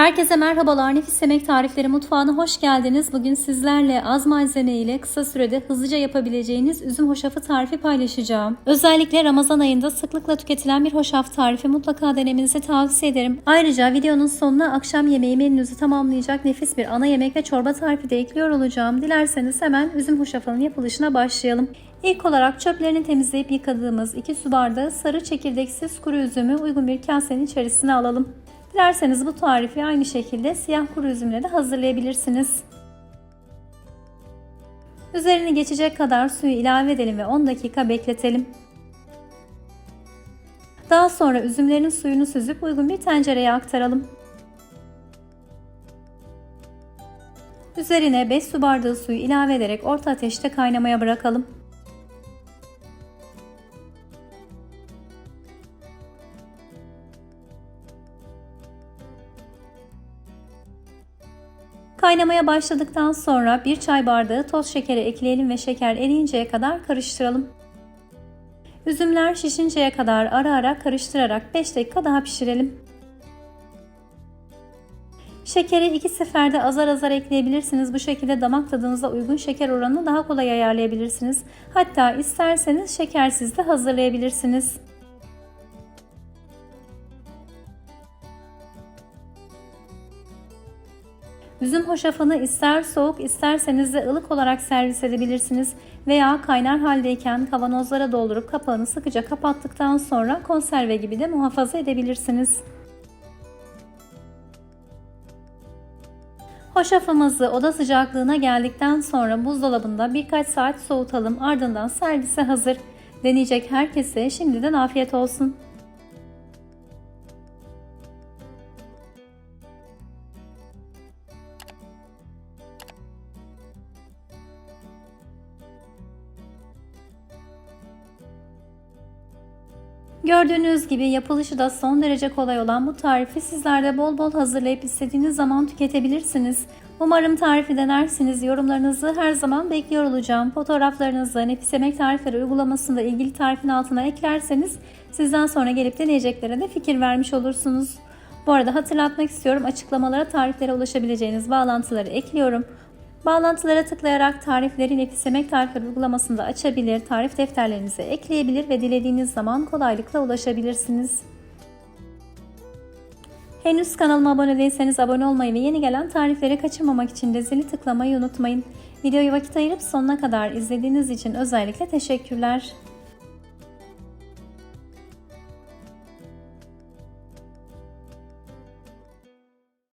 Herkese merhabalar. Nefis Yemek Tarifleri Mutfağı'na hoş geldiniz. Bugün sizlerle az malzeme ile kısa sürede hızlıca yapabileceğiniz üzüm hoşafı tarifi paylaşacağım. Özellikle Ramazan ayında sıklıkla tüketilen bir hoşaf tarifi mutlaka denemenizi tavsiye ederim. Ayrıca videonun sonuna akşam yemeği menünüzü tamamlayacak nefis bir ana yemek ve çorba tarifi de ekliyor olacağım. Dilerseniz hemen üzüm hoşafının yapılışına başlayalım. İlk olarak çöplerini temizleyip yıkadığımız 2 su bardağı sarı çekirdeksiz kuru üzümü uygun bir kasenin içerisine alalım. Dilerseniz bu tarifi aynı şekilde siyah kuru üzümle de hazırlayabilirsiniz. Üzerine geçecek kadar suyu ilave edelim ve 10 dakika bekletelim. Daha sonra üzümlerin suyunu süzüp uygun bir tencereye aktaralım. Üzerine 5 su bardağı suyu ilave ederek orta ateşte kaynamaya bırakalım. Kaynamaya başladıktan sonra bir çay bardağı toz şekeri ekleyelim ve şeker eriyinceye kadar karıştıralım. Üzümler şişinceye kadar ara ara karıştırarak 5 dakika daha pişirelim. Şekeri iki seferde azar azar ekleyebilirsiniz. Bu şekilde damak tadınıza uygun şeker oranını daha kolay ayarlayabilirsiniz. Hatta isterseniz şekersiz de hazırlayabilirsiniz. Üzüm hoşafını ister soğuk isterseniz de ılık olarak servis edebilirsiniz veya kaynar haldeyken kavanozlara doldurup kapağını sıkıca kapattıktan sonra konserve gibi de muhafaza edebilirsiniz. Hoşafımızı oda sıcaklığına geldikten sonra buzdolabında birkaç saat soğutalım ardından servise hazır. Deneyecek herkese şimdiden afiyet olsun. Gördüğünüz gibi yapılışı da son derece kolay olan bu tarifi sizler de bol bol hazırlayıp istediğiniz zaman tüketebilirsiniz. Umarım tarifi denersiniz. Yorumlarınızı her zaman bekliyor olacağım. Fotoğraflarınızı Nefis Yemek Tarifleri uygulamasında ilgili tarifin altına eklerseniz sizden sonra gelip deneyeceklere de fikir vermiş olursunuz. Bu arada hatırlatmak istiyorum açıklamalara tariflere ulaşabileceğiniz bağlantıları ekliyorum. Bağlantılara tıklayarak tarifleri Nefis Yemek Tarifleri uygulamasında açabilir, tarif defterlerinize ekleyebilir ve dilediğiniz zaman kolaylıkla ulaşabilirsiniz. Henüz kanalıma abone değilseniz abone olmayı ve yeni gelen tarifleri kaçırmamak için de zili tıklamayı unutmayın. Videoyu vakit ayırıp sonuna kadar izlediğiniz için özellikle teşekkürler.